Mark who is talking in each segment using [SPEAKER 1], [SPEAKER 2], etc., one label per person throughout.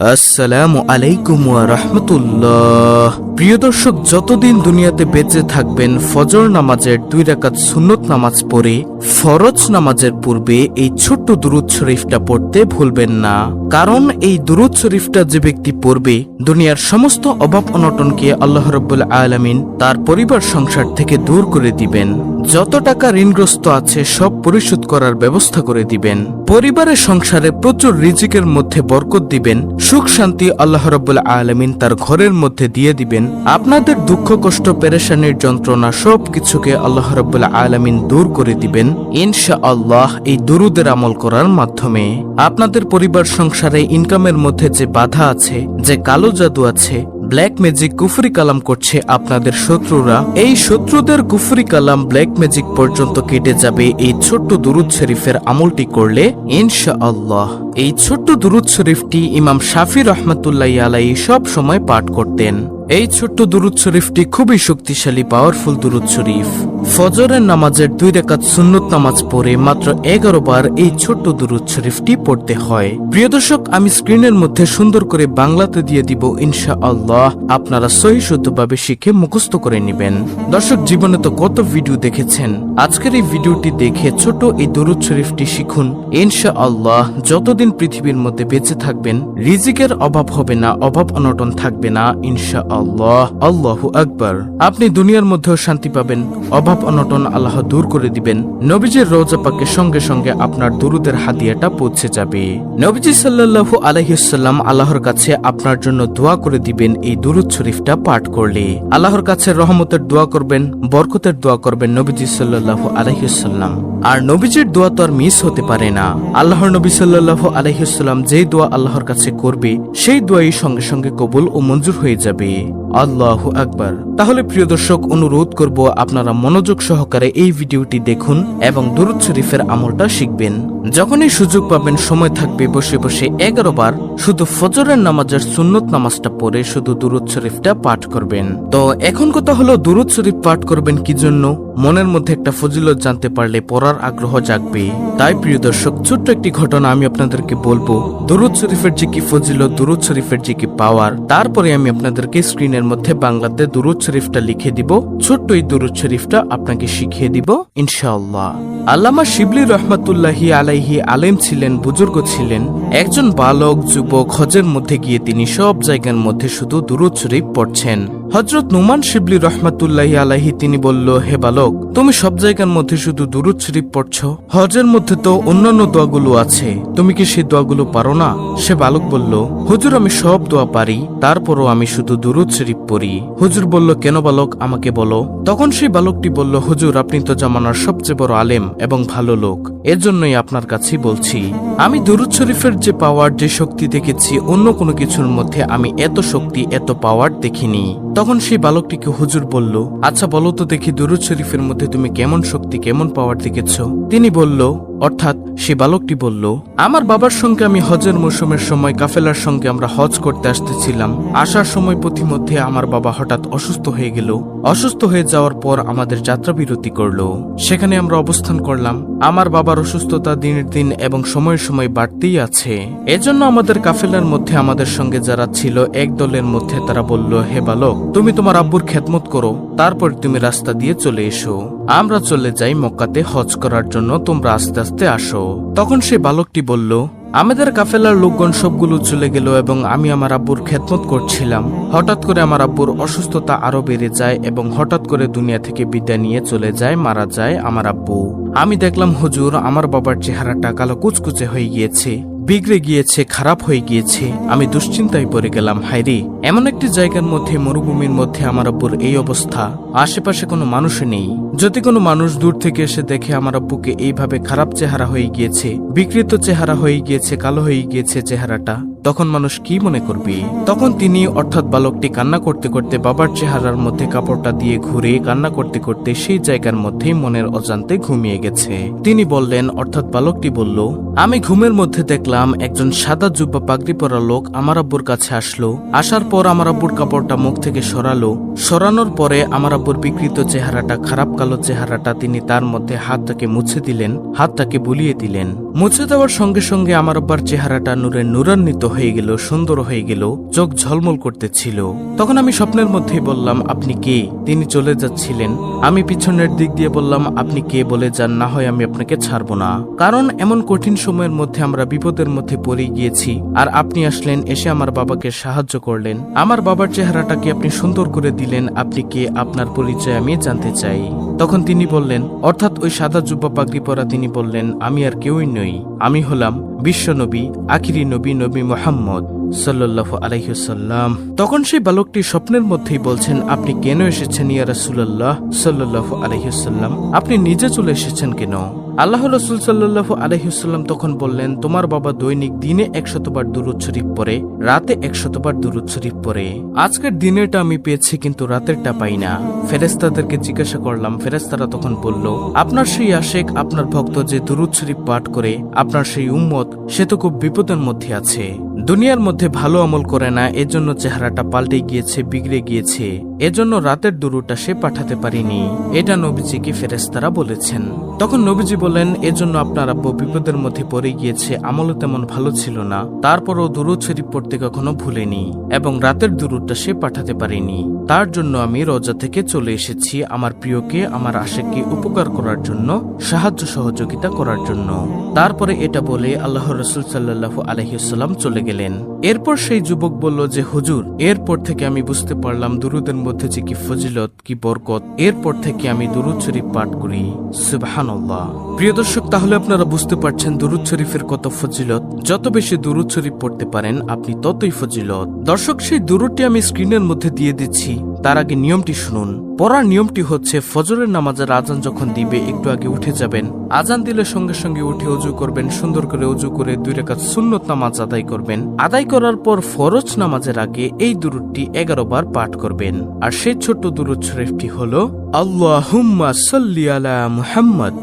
[SPEAKER 1] আসসালামু আলাইকুম রাহমাতুল্লাহ। প্রিয় দর্শক, যতদিন দুনিয়াতে বেঁচে থাকবেন, ফজর নামাজের দুই রাকাত সুন্নত নামাজ পড়ে, ফরজ নামাজের পূর্বে এই ছোট্ট দুরুদ শরীফটা পড়তে ভুলবেন না। কারণ এই দুরুদ শরীফটা যে ব্যক্তি পড়বে, দুনিয়ার সমস্ত অভাব অনটনকে আল্লাহ রব্বুল আলামিন তার পরিবার সংসার থেকে দূর করে দিবেন। যত টাকা ঋণগ্রস্ত আছে সব পরিশোধ করার ব্যবস্থা করে দিবেন। পরিবারের সংসারে প্রচুর রিজিকের মধ্যে বরকত দিবেন। সুখ শান্তি আল্লাহ রব্বুল আলমিন তার ঘরের মধ্যে দিয়ে দিবেন। আপনাদের দুঃখ, কষ্ট, পেরেশানির যন্ত্রণা সব কিছুকে আল্লাহ রব্বুল আলমিন দূর করে দিবেন। ইনশা আল্লাহ এই দুরুদের আমল করার মাধ্যমে। আপনাদের পরিবার সংসারে ইনকামের মধ্যে যে বাধা আছে, যে কালো জাদু আছে ব্ল্যাক ম্যাজিক কুফরি কালাম করছে আপনাদের শত্রুরা। এই শত্রুদের কুফরি কালাম ব্ল্যাক ম্যাজিক পর্যন্ত কেটে যাবে এই ছোট্ট দুরুদ শরীফের আমলটি করলে ইনশা আল্লাহ এই ছোট্ট দুরুদ শরীফটি ইমাম শাফি রহমতুল্লাহ আলাই সব সময় পাঠ করতেন। এই ছোট্ট দুরুদ শরীফটি খুবই শক্তিশালী পাওয়ারফুল দুরুদ শরীফ। ফজরের নামাজের দুই রেখাত সুন্নত নামাজ পড়ে মাত্র এগারো বার এই ছোট্ট দুরুদ শরীফটি পড়তে হয়। প্রিয় দর্শক, আমি স্ক্রিনের মধ্যে সুন্দর করে বাংলাতে দিয়ে দিব ইনশা আল্লাহ আপনারা সহি শুদ্ধভাবে শিখে মুখস্থ করে নেবেন। দর্শক, জীবনে তো কত ভিডিও দেখেছেন? আজকের এই ভিডিওটি দেখে ছোট এই দুরুদ শরীফটি শিখুন। ইনশা আল্লাহ যতদিন পৃথিবীর মধ্যে বেঁচে থাকবেন, রিজিকের অভাব হবে না, অভাব অনটন থাকবে না ইনশা আল্লাহ আল্লাহু আকবার। আপনি দুনিয়ার মধ্যেও শান্তি পাবেন, অভাব অনটন আল্লাহ দূর করে দিবেন। নবীজির রোজা পাকে সঙ্গে সঙ্গে আপনার দুরুদের হাদিয়াটা পৌঁছে যাবে। নবীজি সাল্লাল্লাহু আলাইহিসাল্লাম আল্লাহর কাছে আপনার জন্য দোয়া করে দিবেন, এই দুরুদ শরীফটা পাঠ করলে। আল্লাহর কাছে রহমতের দোয়া করবেন, বরকতের দোয়া করবেন নবীজি সাল্লাল্লাহু আলাইহিসাল্লাম আর নবীজির দোয়া তো আর মিস হতে পারে না। আল্লাহর নবী সাল্লাল্লাহু আলাইহিসাল্লাম যে দোয়া আল্লাহর কাছে করবে, সেই দোয়াই সঙ্গে সঙ্গে কবুল ও মঞ্জুর হয়ে যাবে। আল্লাহ আকবার। তাহলে প্রিয় দর্শক, অনুরোধ করব আপনারা মনোযোগ সহকারে এই ভিডিওটি দেখুন এবং দুরুদ শরীফের আমলটা শিখবেন। যখনই সুযোগ পাবেন, সময় থাকবে, বসে বসে এগারো বার শুধু ফজরের নামাজের সুন্নত নামাজটা পড়ে শুধু দুরুদ শরীফটা পাঠ করবেন। তো এখন কথা হলো দুরুদ শরীফ পাঠ করবেন কি জন্য? মনের মধ্যে একটা ফজিলত জানতে পারলে পড়ার আগ্রহ জাগবে। তাই প্রিয় দর্শক, ছোট্ট একটি ঘটনা আমি আপনাদেরকে বলব। দুরুদ শরীফের যে কি ফজিলত, দুরুদ শরীফের যে কি পাওয়ার, তারপরে আমি আপনাদেরকে স্ক্রিনের মধ্যে বাংলাতে দুরুদ শরীফটা লিখে দিব। ছোট্ট এই দুরুদ শরীফটা আপনাকে শিখিয়ে দিব, ইনশাআল্লাহ। আল্লামা শিবলি রহমাতুল্লাহি আলাইহি আলেম ছিলেন, বুজুর্গ ছিলেন। একজন বালক যুবক হজের মধ্যে গিয়ে তিনি সব জায়গার মধ্যে শুধু দুরুদ পড়ছেন। হজরত নুমান শিবলি রহমাতুল্লাহি আলাহি তিনি বলল, হে বালক, তুমি সব জায়গার মধ্যে শুধু দুরুদ শরীফ পড়ছ। হজের মধ্যে তো অন্যান্য দোয়াগুলো আছে। তুমি কি সেই দোয়াগুলো পারো না? সে বালক বলল, হুজুর, আমি সব দোয়া পারি, তারপরও আমি শুধু দুরুদ শরীফ পড়ি। হুজুর বলল, কেন বালক, আমাকে বলো। তখন সেই বালকটি বলল, হুজুর, আপনি তো জামানার সবচেয়ে বড় আলেম এবং ভালো লোক। এর জন্যই আপনার কাছেই বলছি, আমি দুরুদ শরীফের যে পাওয়ার, যে শক্তি দেখেছি, অন্য কোনো কিছুর মধ্যে আমি এত শক্তি, এত পাওয়ার দেখিনি। তখন সেই বালকটিকে হুজুর বলল আচ্ছা বলো তো দেখি দুরুদ শরীফের মধ্যে তুমি কেমন শক্তি, কেমন পাওয়ার দেখেছ? তিনি বলল, অর্থাৎ, সে বালকটি বলল, আমার বাবার সঙ্গে আমি হজের মৌসুমের সময় কাফেলার সঙ্গে আমরা হজ করতে আসতেছিলাম। আসার সময় পথিমধ্যে আমার বাবা হঠাৎ অসুস্থ হয়ে গেল। অসুস্থ হয়ে যাওয়ার পর আমাদের যাত্রা বিরতি করল। সেখানে আমরা অবস্থান করলাম। আমার বাবার অসুস্থতা দিনের দিন এবং সময়ের সময় বাড়তেই আছে। এজন্য আমাদের কাফেলার মধ্যে আমাদের সঙ্গে যারা ছিল, এক দলের মধ্যে তারা বলল, হে বালক তুমি তোমার আব্বুর খেদমত করো, তারপর তুমি রাস্তা দিয়ে চলে এসো। আমরা চলে যাই মক্কাতে হজ করার জন্য, তোমরা আস্তে আস্তে আসো। তখন সে বালকটি বলল, আমাদের কাফেলার লোকগণ সবগুলো চলে গেল এবং আমি আমার আব্বুর খেদমত করছিলাম। হঠাৎ করে আমার আব্বুর অসুস্থতা আরও বেড়ে যায় এবং হঠাৎ করে দুনিয়া থেকে বিদায় নিয়ে চলে যায়, মারা যায় আমার আব্বু। আমি দেখলাম হুজুর, আমার বাবার চেহারাটা কালো কুচকুচে হয়ে গিয়েছে, বিগড়ে গিয়েছে, খারাপ হয়ে গিয়েছে। আমি দুশ্চিন্তায় পড়ে গেলাম হাইরে এমন একটি জায়গার মধ্যে, মরুভূমির মধ্যে আমার আব্বুর এই অবস্থা। আশেপাশে কোনো মানুষ নেই। যদি কোনো মানুষ দূর থেকে এসে দেখে আমার আব্বুকে এইভাবে খারাপ চেহারা হয়ে গিয়েছে, বিকৃত চেহারা হয়ে গিয়েছে, কালো হয়ে গিয়েছে চেহারাটা তখন মানুষ কি মনে করবে? তখন তিনি অর্থাৎ বালকটি কান্না করতে করতে বাবার চেহারার মধ্যে কাপড়টা দিয়ে ঘুরে কান্না করতে করতে সেই জায়গার মধ্যেই মনের অজান্তে ঘুমিয়ে গেছে। তিনি বললেন, অর্থাৎ বালকটি বলল, আমি ঘুমের মধ্যে দেখলাম একজন সাদা জুব্বা পাগড়ি পরা লোক আমার আব্বুর কাছে আসলো। আসার পর আমার আব্বুর কাপড়টা মুখ থেকে সরালো। সরানোর পরে আমার আব্বুর বিকৃত চেহারাটা, খারাপ কালো চেহারাটা তিনি তার মধ্যে হাতটাকে মুছে দিলেন, হাতটাকে বুলিয়ে দিলেন। মুছে দেওয়ার সঙ্গে সঙ্গে আমার আব্বার চেহারাটা নূরে নূরান্বিত হয়ে গেল, সুন্দর হয়ে গেল, চোখ ঝলমল করতেছিল। তখন আমি স্বপ্নের মধ্যেই বললাম, আপনি কে? তিনি চলে যাচ্ছিলেন। আমি পিছনের দিক দিয়ে বললাম, আপনি কে বলে যান, না হয় আমি আপনাকে ছাড়বো না। কারণ এমন কঠিন সময়ের মধ্যে আমরা বিপদের মধ্যে পড়ে গিয়েছি, আর আপনি আসলেন, এসে আমার বাবাকে সাহায্য করলেন। আমার বাবার চেহারাটাকে আপনি সুন্দর করে দিলেন, আপনি কে? আপনার পরিচয় আমি জানতে চাই। তখন তিনি বললেন, অর্থাৎ ওই সাদা জুব্বা পাগড়ি পরা, তিনি বললেন, আমি আর কেউই নই। আমি হলাম বিশ্ব নবী আখিরি নবী নবী মোহাম্মদ সাল্লাহ আলাইসাল্লাম তখন সেই বালকটি স্বপ্নের মধ্যেই বলছেন, আপনি কেন এসেছেন ইয়া সাল্লাহ আলাইসাল্লাম আপনি নিজে চলে এসেছেন কেন? আল্লাহ রসুল সাল্লাল্লাহু আলাইসাল্লাম তখন বললেন, তোমার বাবা দৈনিক দিনে একশতবার দুরুদ শরীফ পরে রাতে একশতবার দুরুদ শরীফ পরে আজকের দিনেরটা আমি পেয়েছি কিন্তু রাতেরটা পাই না। ফেরেস্তাদেরকে জিজ্ঞাসা করলাম ফেরেস্তারা তখন বলল, আপনার সেই আশেক, আপনার ভক্ত যে দুরুদ শরীফ পাঠ করে, আপনার সেই উম্মত, সে তো খুব বিপদের মধ্যে আছে। দুনিয়ার মধ্যে ভালো আমল করে না, এজন্য চেহারাটা পাল্টে গিয়েছে, বিগড়ে গিয়েছে। এজন্য রাতের দুরুটা সে পাঠাতে পারিনি। এটা নবীজিকে ফেরেস্তারা বলেছেন। তখন নবীজি বলেন এজন্য আপনার আব্বু বিপদের মধ্যে পড়ে গিয়েছে, আমলও তেমন ভালো ছিল না। তারপরও দুরুদ শরীফ পড়তে কখনো ভুলেনি এবং রাতের দুরুদটা সে পাঠাতে পারেনি। তার জন্য আমি রোজা থেকে চলে এসেছি আমার প্রিয়কে, আমার আশেককে উপকার করার জন্য, সাহায্য সহযোগিতা করার জন্য। তারপরে এটা বলে আল্লাহ রসুল সাল্লাহ আলহিসাল্লাম চলে গেলেন। এরপর সেই যুবক বলল যে, হুজুর, এরপর থেকে আমি বুঝতে পারলাম দুরুদের মধ্যে যে কি ফজিলত, কি বরকত। এরপর থেকে আমি দুরুদ শরীফ পাঠ করি। সুবহানাল্লাহ। প্রিয় দর্শক, তাহলে আপনারা বুঝতে পারছেন দুরুদ শরীফের কত ফজিলত। যত বেশি দুরুদ শরীফ পড়তে পারেন, আপনি ততই ফজিলত। দর্শক, সেই দুরুদটি আমি স্ক্রিনের মধ্যে দিয়ে দিচ্ছি। তার আগে নিয়মটি শুনুন। পড়ার নিয়মটি হচ্ছে, ফজরের নামাজের আজান যখন দিবে, একটু আগে উঠে যাবেন। আজান দিলে সঙ্গে সঙ্গে উঠে অজু করবেন, সুন্দর করে অজু করে দুই রেখাত সুন্নত নামাজ আদায় করবেন। আদায় করার পর ফরজ নামাজের আগে এই দুরুদটি এগারো বার পাঠ করবেন। আর সেই ছোট্ট দুরুদ শরীফটি হলো, আল্লাহুম্মা সাল্লি আলা মুহাম্মদ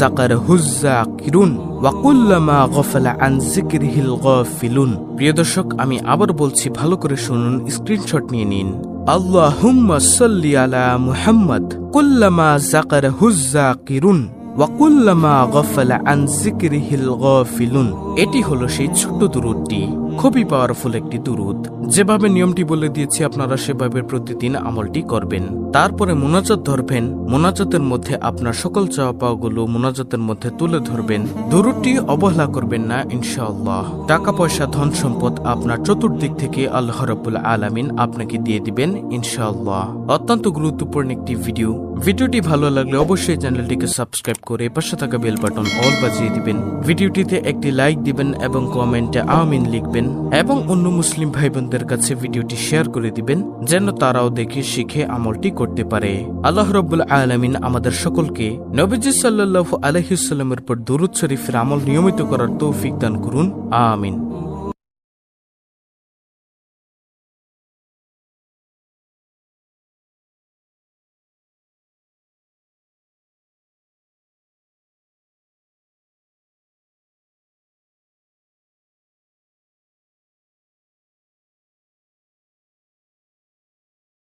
[SPEAKER 1] জাকার হুজ্জা কিরুন ওয়াকুল্লামা গফলা আন জিকিরহিল গফিলুন। প্রিয় দর্শক, আমি আবার বলছি, ভালো করে শুনুন, স্ক্রিনশট নিয়ে নিন। আল্লাহুম্মা সাল্লি কুল্লামা ওয়াকুল্লামা এটি হলো সেই ছোট্ট দুরুদটি। খুবই পাওয়ারফুল একটি দুরুদ। যেভাবে নিয়মটি বলে দিয়েছি, আপনারা সেভাবে প্রতিদিন আমলটি করবেন। তারপরে মোনাজাত ধরবেন, মোনাজাতের মধ্যে আপনার সকল চাওয়া পাওয়াগুলো মোনাজাতের মধ্যে তুলে ধরবেন। দুরুদটি অবহেলা করবেন না, ইনশাআল্লাহ। টাকা পয়সা ধন সম্পদ আপনার চতুর্দিক থেকে আল্লাহ রাব্বুল আলামিন আপনাকে দিয়ে দিবেন, ইনশাআল্লাহ। অত্যন্ত গুরুত্বপূর্ণ একটি ভিডিও ভিডিওটি ভালো লাগলে অবশ্যই চ্যানেলটিকে সাবস্ক্রাইব করে পাশে থাকা বেল বাটন অল বাজিয়ে দিবেন। ভিডিওটিতে একটি লাইক দিবেন এবং কমেন্টে আমিন লিখবেন এবং অন্য মুসলিম ভাই বোনদের কাছে ভিডিওটি শেয়ার করে দিবেন, যেন তারাও দেখে, শিখে আমলটি করতে পারে। আল্লাহ রব্বুল আলমিন আমাদের সকলকে নবীজি সাল্লাহ আলহিসাল্লামের পর দুরুদ শরীফের আমল নিয়মিত করার তৌফিক দান করুন। আমিন।